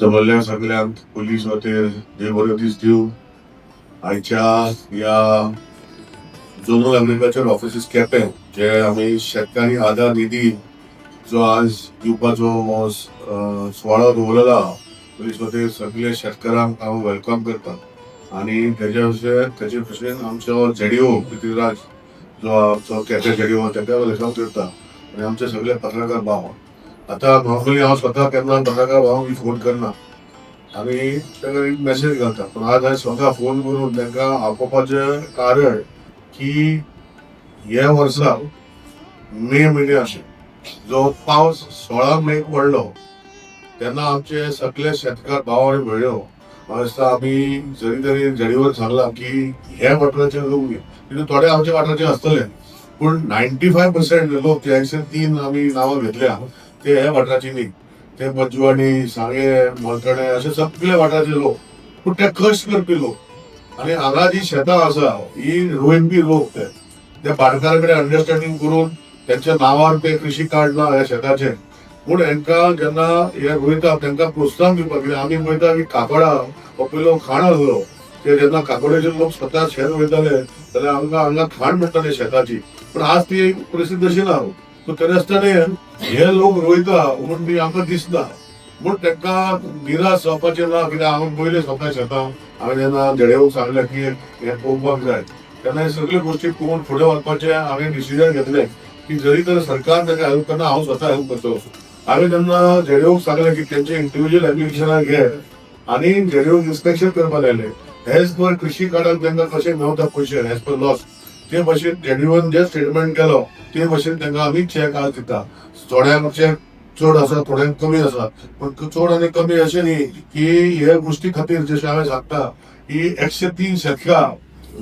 जमल्ल्या सगळ्यांत पोलीस वतीन देव बरं दीस दिवं आयच्या ह्या झोनल ऍग्रिकल्चर ऑफिसीस केपे जे आमी शेतकारी आधार निधी जो आज दिवपाचो अं, सुवाळो दवरला पोलीस वतीन सगळे शेतकारांक हांव वेलकम करता आणि त्याच्या त्याचे भशेन आमचो जेडीओ पृथ्वीराज जो आमचो केपे जेडीओ ताका वेलकम करता आणि आमचे सगळे पत्रकार भाव. आता नॉर्मली हांव स्वता केन्ना पत्रकार हांव मी फोन करना आनी ताका एक मेसेज घालता. पूण आज हांवें स्वता फोन करून तांकां आपोवपाचें कारण की हे वर्सा मे म्हयन्यात जो पावस सोळा मे पडलो तेन्ना आमचे सगळे शेतकार भाव आनी भयण्यो म्हाका दिसता आमी जरी तरी जडीवर सांगला की हे वाठाराचे लोक तितून थोडे आमच्या वाठाराचे आसतले पूण नायन्टी फाय पर्सेंट लोक ते तीन आमी नांवां घेतल्या. ते हे वाठाराची न्ही ते बजवाडी सांगे मळकणे असे सगळे वाठाराचे लोक. पूण ते कश्ट करपी लोक. आनी हांगा जी शेतां आसा ही रोयनपी लोक ते. ते भाटकारा कडेन अंडरस्टँडींग करून त्यांच्या नांवार ते कृषी कार्ड ना ह्या शेताचे. पूण हांकां जेन्ना हे रोयता तांकां प्रोत्साहन दिवपाक कित्याक आमी पळयता की काकोडा हो पयलो खाण आसलो ते जेन्ना काकोड्याचे लोक स्वता शेत वयताले जाल्यार आमकां हांगा खाण मेळटाली शेताची. पूण आज ती परिस्थिती तशी ना सो तेन्ना आसतना हे लोक रोयता म्हूण बी आमकां दिसना पूण तांकां निराश जावपाचें ना कित्याक हांव पयलें स्वता शेतां हांवें जेन्ना जेडेवूक सांगलें की हें पळोवपाक जाय. तेन्ना हे सगळे गोश्टी पळोवन फुडें व्हरपाचें हांवें डिसिजन घेतलें की जरी तर सरकार ताका हेल्प करना हांव स्वता हेल्प करतलो हांवें जेन्ना जेडेवूक सांगलें की तेंचे इंडिव्हिज्युअल एप्लिकेशनां घे. आनी जेडेवूक इन्स्पेक्शन करपाक लायलें हेज पर कृषी कार्डाक तांकां कशें मेळटा पयशे हेज पर लॉस ते भशेन जेडीवन जे स्टेटमेंट केलो ते भशेन तांकां आमी चॅक आज दिता. थोड्यांक चॅक चड आसा थोड्यांक कमी आसा पूण चड आनी कमी अशें न्ही की हे गोश्टी खातीर जशें हांवें सांगता ही एकशे तीन शतकां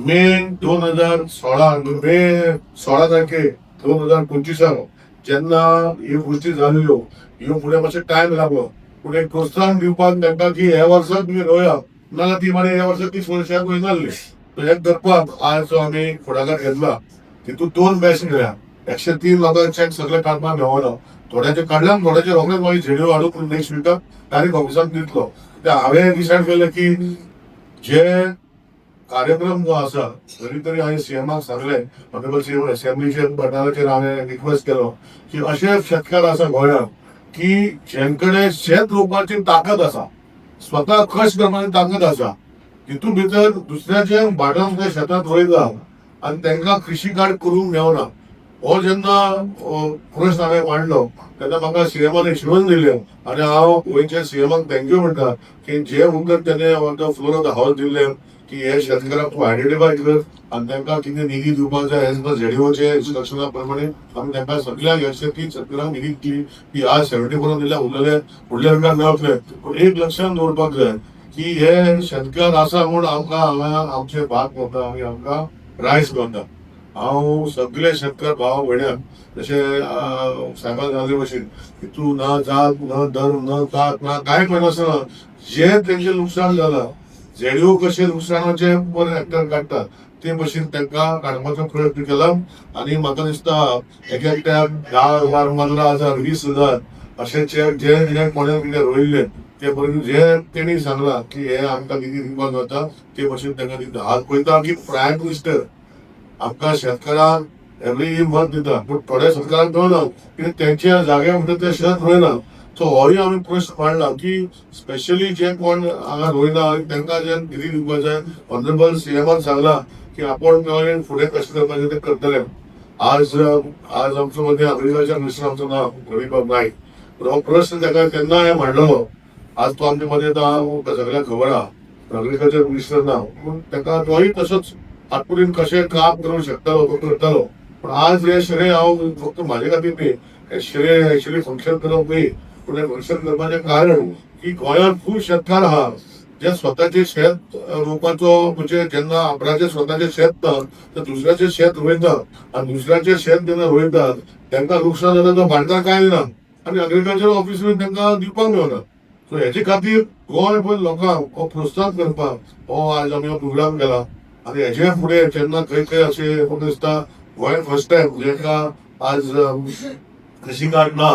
मे दोन हजार सोळा मे सोळा तारखे दोन हजार पंचवीसाक जेन्ना ह्यो गोश्टी जाल्ल्यो ह्यो फुडें मातशें टायम लागलो. पूण एक प्रोत्साहन दिवपाक तांकां की हे वर्सा तुमी रोया. नाजाल्यार ती मागीर हे वर्सा ती फुडश्याक वयनासली तुझ्या हें करपाक आज जो आमी फुडाकार घेतला. तितून दोन मॅच केल्या एकशे तीन लोकांचे चॅक सगळे काडपाक मेळना थोड्याचे काढल्या थोड्याचे रोखडेच मागीर झेडिओ हाडून नेक्स्ट विकाक डायरेक्ट ऑफिसाक दितलो ते हांवें डिसायड केलें की जे कार्यक्रम जो आसा तरी तरी हांवें सीएमाक सांगलें ऑनरेबल सीएम असेंब्लीचे बटनाचेर हांवें रिक्वेस्ट केलो. की अशे शेतकार आसा गोंयांत की जेंकडे शेत रोवपाची ताकद आसा स्वता कश्ट करपाची ताकद आसा तितून भितर दुसऱ्याचे भाटान ते शेतांत रोयता आनी तांकां कृषी कार्ड करूंक मेळना हो जेन्ना अ, प्रश्न हांवें मांडलो तेन्ना म्हाका सीएमान इश्युरन्स दिले. आनी हांव गोंयच्या सीएमाक थँक्यू म्हणटा की जे उदक तेणे म्हाका फ्लोर ऑफ द हावस दिले की हे शेतकऱ्यांक तूं आयडेंटिफाय कर आनी तांकां कितें निधी दिवपाक जाय एज पर झेडीओचे इन्स्ट्रक्शना प्रमाणे आमी तांकां सगळ्यांक एकशे तीन शेतकारांक निधी दिली. की आज सेव्हन्टी पर्यंत दिल्या उरलेले फुडल्या विकाक मेळटले पूण एक लक्षात दवरपाक जाय की हे शेतकार आसा म्हूण आमकां हांगा आमचे भात करता आनी आमकां रायस करता. हांव सगळे शेतकार भाव भयण्याक जशे अं, साहेबान भशेन की तूं ना जात ना धर्म ना जात ना कांय करनासतना जे तेंचें लुकसाण जालां झेडीओ कशे लुकसाणाचे बरें एक्टर काडटा ते भशेन तांकां काडपाचो प्रयत्न केला. आनी म्हाका दिसता एक एकट्याक धा हजार पंदरा हजार वीस हजार अशे चेक जे जे कोणें कितें रोयिल्ले ते पर्यंत जे तेणी सांगला की हे आमकां निधी दिवपाक जाता ते भशेन तांकां दिता आज पळयता की प्रायम मिनिस्टर आमकां शेतकारांक एवरी मत दिता. पूण थोड्या शेतकारांक दवरना कित्याक तेंच्या जाग्या म्हणटा ते शेत रोयना. सो होय आमी प्रश्न मांडला की स्पेशली जे कोण हांगा रोयना तेंकां तांकां जे निधी दिवपाक जाय ऑनरेबल सीएमान सांगला की आपण मेळून फुडें कशें करपाचें तें करतले. आज आज आमचो मदीं अग्रिकल्चर मिनिस्टर आमचो नांव रविबाब नायक हो प्रश्न ताका तेन्ना हांवें मांडलो. आज तो आमच्या मध्ये सगळ्या खबर अग्रिकल्चर मिनिस्टर ना पूण ताका तोय तसोच आतपुरीन कशें काम करूंक शकतालो तो करतालो पूण आज हे श्रेय हांव फक्त म्हाजे खातीर न्ही हे श्रेय एक्चुली फंक्शन करप न्ही पूण हे फंक्शन करपाचें कारण की गोंयांत खूब शेतकार आहा जे स्वताचे शेत रोवपाचो म्हणजे जेन्ना आपणाचे स्वताचें शेत ना तर दुसऱ्याचे शेत रोयतात. आणि दुसऱ्याचे शेत जेन्ना रोयतात तांकां नुकसान जाता तो भांडता कांय ना आनी अग्रिकल्चर ऑफिसर तांकां दिवपाक मेळना सो हेचे खातीर गोंय पळय लोकांक हो प्रोत्साहन करपाक हो आज आमी हो प्रोग्राम केला आनी हेजे फुडें जेन्ना खंय खंय अशें म्हाका दिसता गोंय फर्स्ट टायम जेका आज कृषी कार्ड ना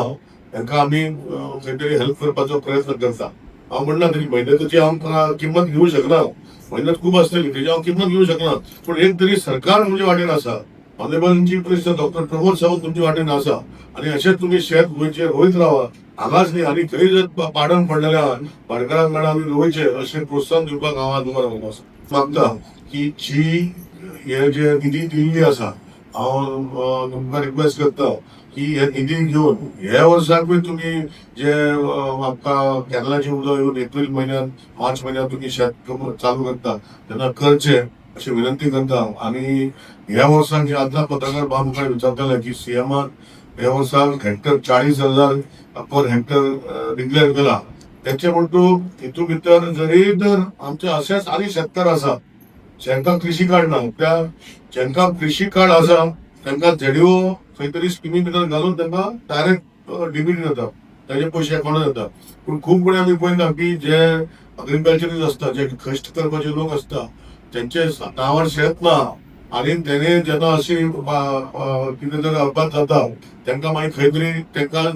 तांकां आमी खंय तरी हेल्प करपाचो प्रयत्न करता हांव म्हणना तरी मेहनतीची हांव किंमत घेवं शकना मेहनत खूब आसतली तेजी हांव किंमत घेवंक शकना पूण एक तरी सरकार तुमचे वाटेन आसा honourable chief minister doctor Pramod Sawant तुमचे वाटेन आसा आनी अशेंच तुमी शेत गोंयचे रोयत रावा हांगाच न्ही आनी थंय जर पाडण पडलेले आहा पाडकारांक मेळा आमी रोवयचे अशें प्रोत्साहन दिवपाक हांव आज तुमकां सांगता मागता की जी हे जे निधी दिल्ली आसा हांव तुमकां रिक्वेस्ट करता की हे निधी घेवन ह्या वर्साकूय तुमी जे आमकां केरळाचे उदक येवन एप्रील म्हयन्यान मार्च म्हयन्यात तुमी शेत चालू करता तेन्ना करचे अशी विनंती करता. आणि ह्या वर्साक जे आदला पत्रकार बाब मुखार विचारताले की सीएमान ह्या वर्साक हेक्टर चाळीस हजार पर हेक्टर डिक्लेअर केला त्याचे म्हणतो हितू भितर जरी तर आमचे असेच आनी शेतकार आसा ज्यांना कृषी कार्ड ना. त्या ज्यांना कृषी कार्ड आसा तांकां झेडिओ खंय तरी स्किमी भितर घालून तांकां डायरेक्ट डिबीट जाता ताजे पयशे अकाउंटात जाता पूण खूब कडेन आमी पळयता की जे अग्रिकल्चरीज आसता जे कश्ट करपाचे लोक आसता त्यांचे नांवार शेत ना आणि त्याने जेन्ना अशी कितें तरी अपघात जाता त्यांना मागीर खंय तरी तांकां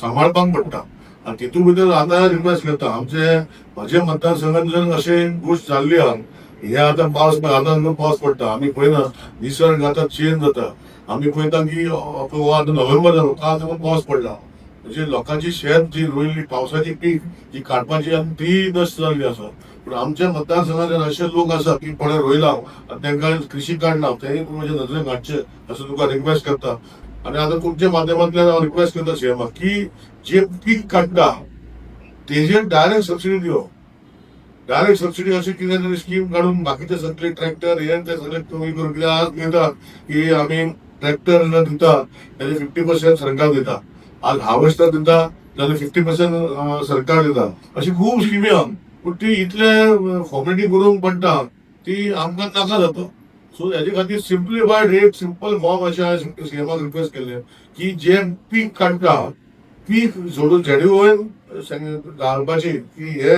सांबाळपाक पडटा आनी तितूंत भितर आतां रिक्वेस्ट करता आमचे म्हजे मतदारसंघात जर अशी गोश्ट जाल्ली आहा. हे आतां पावस आतां पावस पडटा आमी पळयना निसर्ग आतां चेंज जाता. आमी पळयता की अ, आतां नोव्हेंबर जालो काल पावस पडला. म्हणजे लोकांची शेत जी रोयिल्ली पावसाची पीक जी काडपाची आनी ती नश्ट जाल्ली आसा पूण आमच्या मतदारसंघात जर असे लोक आसा की कोणें रोयला आनी तांकां कृषी कार्ड ना ते म्हज्या नजरेन हाडचे असं तुका रिक्वेस्ट करता आणि आता तुमच्या माध्यमांतल्यान हांव रिक्वेस्ट करता सीएमा की जे पीक काडटा तेजेर डायरेक्ट सबसिडी दिवप डायरेक्ट सबसिडी अशी कितें तरी स्कीम काढून बाकीचे सगळे ट्रॅक्टर हे ते सगळे कमी करून आज घेता की आमी ट्रॅक्टर दिता त्याचे फिफ्टी पर्सेंट सरकार दिता आज हार्वेस्टर दिता जाल्यार फिफ्टी पर्सेंट सरकार दिता अशी खूब स्किमी आहा. पूण ती इतले फॉर्मेलिटी करूंक पडटा ती आमकां नाका जाता. सो हेजे खातीर सिम्प्लिफायड रेट सिंपल फॉर्म अशें हांवें सीएमाक रिक्वेस्ट केल्लें की जे पीक काडटा पीक सोडून झेडी वयर घालपाची की हे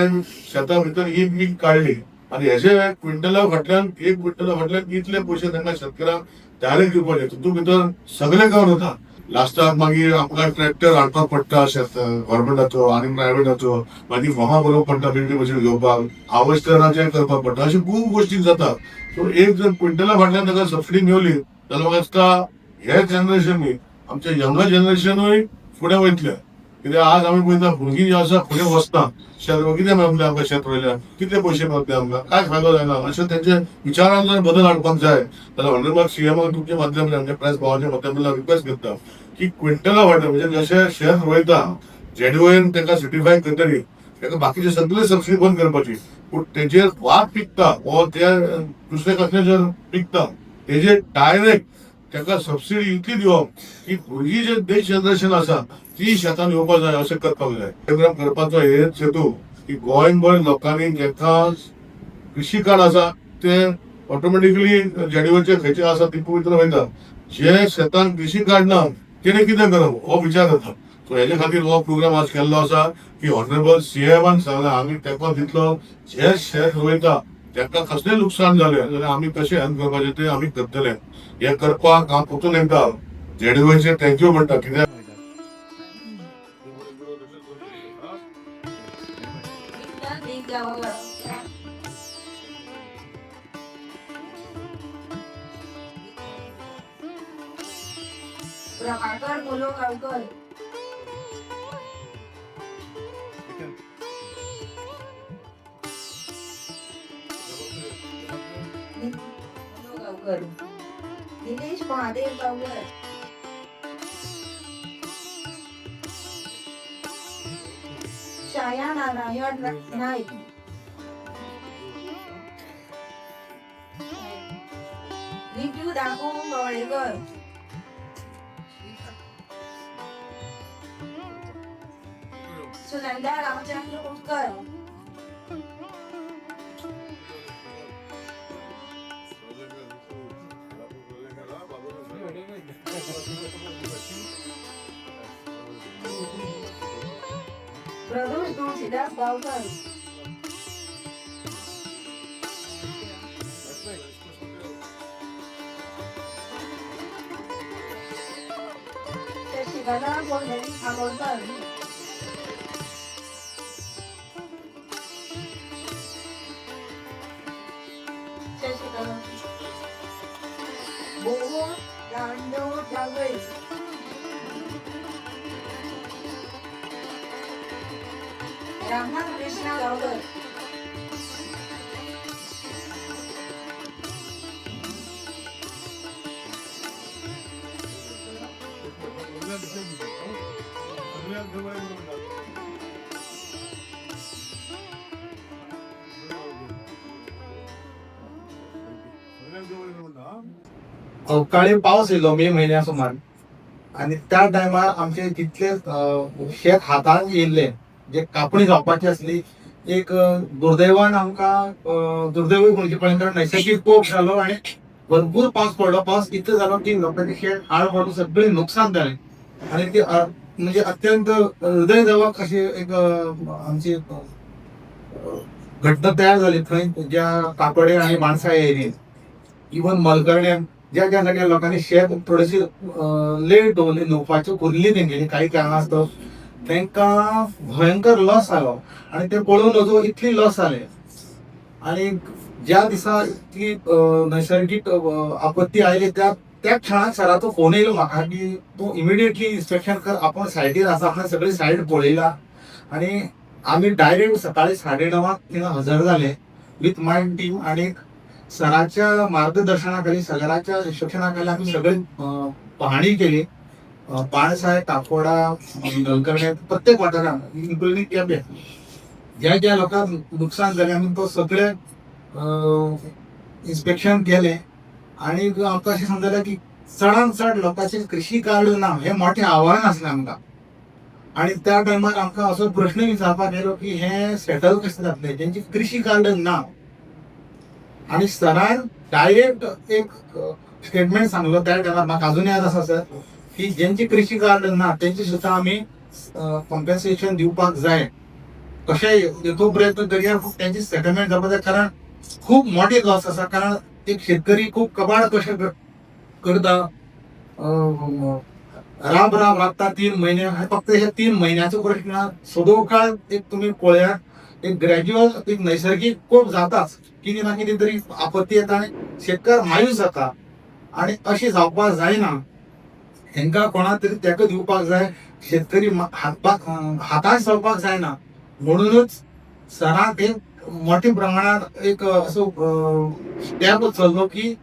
शेता भितर ही पीक काडली आनी हेजे क्विंटला फाटल्यान एक क्विंटला फाटल्यान इतले पयशे तांकां शेतकऱ्यांक डायरेक्ट दिवपाचे तितूंत भितर सगळें कवर जाता लास्टाक मागीर आमकां ट्रॅक्टर हाडपाक पडटा शेत गव्हर्मेंटाचो आनी प्रायव्हेटाचो मागीर फॉर्मां बरोवप पडटा बिल्डींग मशीन घेवपाक हार्वेस्टराचें करपाक पडटा अशें खूब गोश्टी जाता. सो एक जर क्विंटला फाटल्यान ताका सबसिडी मेवली जाल्यार म्हाका दिसता हे जनरेशन न्ही आमच्या यंगर जनरेशनूय फुडें वयतलें कित्याक आज आमी पळयता भुरगीं जी आसा फुडें वचना शेत कितें मेळटलें आमकां शेत रोयल्यार कितले पयशे मेळटले आमकां काय फायदो जायना अशें तेंचे विचारांत जर बदल हाडपाक जाय जाल्यार ऑनरेबल सीएमाक तुमच्या माध्यमांतल्यान आमच्या प्रेस भावाच्या माध्यमांतल्यान रिक्वेस्ट करता की क्विंटला वाटे म्हणजे जशें शेत रोयता जेडीओन तेका सर्टिफाय करतली ताका बाकीचे सगळे सबसिडी बंद करपाची. पूण तेजेर वाद पिकता वो ते दुसरे कसले जर पिकता तेजेर डायरेक्ट ताका सबसिडी इतली दिवप की भुरगीं जे नेक्स्ट जनरेशन आसा ती शेतान येवपाक जाय अशें करपाक जाय प्रोग्राम करपाचो हेच हेतू की गोंयभर लोकांनी जेका कृशी कार्ड आसा ते ऑटोमॅटिकली जेडीओचे खंयचे आसा ती भितर वयता जे शेतान कृशी कार्ड ना तेणे कितें करप हो विचार जाता सो हेजे खातीर हो प्रोग्राम आज केल्लो आसा की ऑनरेबल सीएमान सांगला आमी तेंको दितलो जे शेत रोयता तेंका कसलें लुकसाण जालें जाल्यार आमी कशें हेल्प करपाचें तें आमी करतले. हें करपाक हांव परतून एकदां जेडीओचे थँक्यू म्हणटा कित्याक? प्रभाकर बोलो गावकर बोलो गावकर दिनेश महादेव गावकर Shayana night. Review the home or girl. Sunanda Ramachandra Utkar. Produce Tulsidas Gaukar. Shigala Goldman Hamilton. Ramnath Krishna गावकर अवकाळी पाऊस येयलो मे म्हयन्या सुमार आनी त्या टायमार आमचे जितले शेत हातान येयल्ले जे कापणी जावपाची आसली एक दुर्दैवान आमकां दुर्दैवी म्हणचे पळय कारण नैसर्गीक कोप जालो आनी भरपूर पावस पडलो. पावस इतलो जालो की लोकांचे शेत हाड पडून सगळे नुकसान जालें आणि ती म्हणजे अत्यंत हृदयद्रावक अशी एक आमची घटना तयार झाली. थंय ज्या काकडे आणि माणसा एरियेत इवन मलकर्ण्या ज्या ज्या जाग्यार लोकांनी शेत थोडेशी लेट दवरली नुवपाची उरली तेंगेली काही कारणास्तव तांकां भयंकर लॉस जालो आणि ते पळोवन नजो इतली लॉस जाले आणि ज्या दिसा इतली नैसर्गीक आपत्ती आयली त्या त्या क्षणाक सराचो फोन येयलो म्हाका की तूं इमिडिएटली इन्स्पेक्शन कर आपण सायडीर आसा आपण सगळी सायड पळयला आणि आम्ही डायरेक्ट सकाळी साडे णवांक थिंगा हजर झाले. विथ माय टीम आणि सराच्या मार्गदर्शनाखाली सगळ्याच्या इन्स्ट्रक्शनाखाली आम्ही सगळे पाहणी केली. बाळासाहेब पाणसाय काकोडा गलकर्णे प्रत्येक वाठारात इन्क्लुडिंग केबे ज्या ज्या लोकांक नुकसान झाले आम्ही तो सगळे इन्स्पेक्शन केले. आणि आमकां अशें समजलें की चडांत चड लोकांचे कृशी कार्ड ना हे मोठें आव्हान आसलें आमकां आणि त्या टायमार आमकां असो प्रश्न विचारपाक येयलो की हे सेटल कशें जातलें जेंची कृशी कार्ड ना. आणि सरान डायरेक्ट एक स्टेटमेंट सांगलो त्या टायमार म्हाका अजून याद आसा सर की ज्यांची कृशी कार्ड ना तेंची सुद्दां आमी कॉम्पेन्सेशन दिवपाक जाय. कशेंय येतो प्रयत्न करया त्यांची तेंची सेटलमेंट जावपाक जाय कारण खूप मोठे लॉस आसा कारण एक शेतकरी खूप कबाड कशें करता. राम राब राब राबता तीन महिने फक्त हे तीन महिन्याचो प्रश्न सदो काळ एक तुम्ही पळयात एक ग्रॅज्युअल एक नैसर्गिक कोप जाताच. कितें ना कितें तरी आपत्ती येता आनी शेतकार मायूस जाता. आणि अशी जावपाक जायना हेंका कोणा तरी तेका दिवपाक जाय शेतकरी हातपाक हाताश जावपाक जायना. म्हणूनच सराक एक मोठ्या प्रमाणात एक असो स्टॅप चल्लो की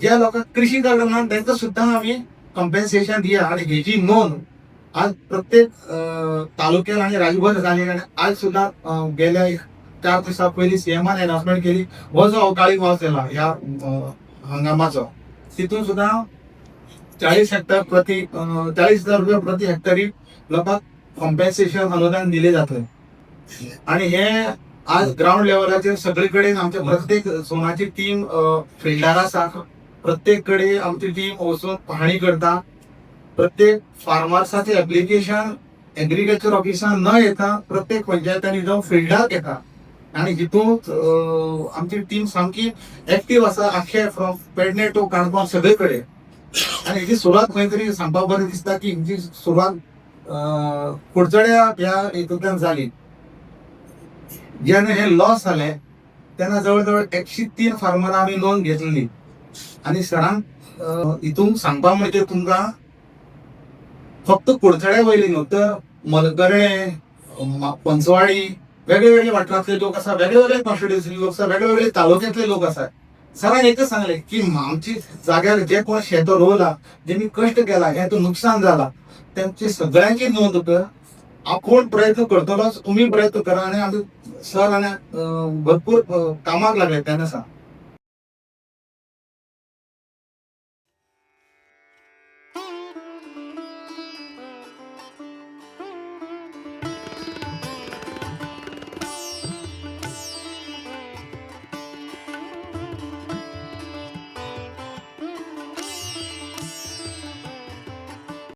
ज्या लोकांक कृषी कार्ड ना सुद्दां आमी कंपेन्सेशन दिया. आणि हेची नोंद आज प्रत्येक तालुक्यात आणि राज्यभर झाली. आणि आज सुद्धा गेल्या एक चार दिवसा पयलीं सीएमान अनाउन्समेंट केली. हो जो अवकाळी पावस येला ह्या हंगामाचो तितून सुद्धा चाळीस हेक्टर प्रति चाळीस हजार रुपये प्रति हेक्टरी लोकांक कॉम्पेन्सेशन अनुदान दिले जातं आणि हे आज ग्राउंड लेवलाचेर सगळे कडेन आमच्या प्रत्येक झोनाची टीम फिल्डार आसा प्रत्येककडे आमची टीम वचून पाहणी करता. प्रत्येक फार्मर्साचे एप्लिकेशन एग्रीकल्चर ऑफिसान न येता प्रत्येक पंचायतांनी जाऊन फिल्डाक येता. आणि हितूंत आमची टीम सामकी एक्टीव आसा आखे फ्रॉम पेडणे टू काणकोण सगळे कडेन आणि याची सुरवात खंय तरी सांगपाक बरें दिसता की जी सुरवात कुडचड्या ह्या हितूंतल्यान जाली जेन्ना हे लॉस झाले तेन्ना जवळ जवळ एकशे तीन फार्मरां आमी लोन घेतलेली. आणि सरांक हितून सांगपा म्हणजे तुमकां फक्त कुडचड्या वयली न्हू तर मलगरे पंचवाडी वेगळे वेगळे वाठारांतले लोक आसा वेगळे वेगळे कॉन्स्टिट्युन्सी लोक आसा वेगळे वेगळे तालुक्यांतले लोक आसा सरान एकच सांगले की आमची जाग्यार जे कोण शेत रोवला ज्यांनी कश्ट केला हे नुकसान जाला त्यांची सगळ्यांची नोंद कर. आपण प्रयत्न करतलोच तुम्ही प्रयत्न करा आणि आम्ही सर आणि भरपूर कामाक लागले त्यांना सांग.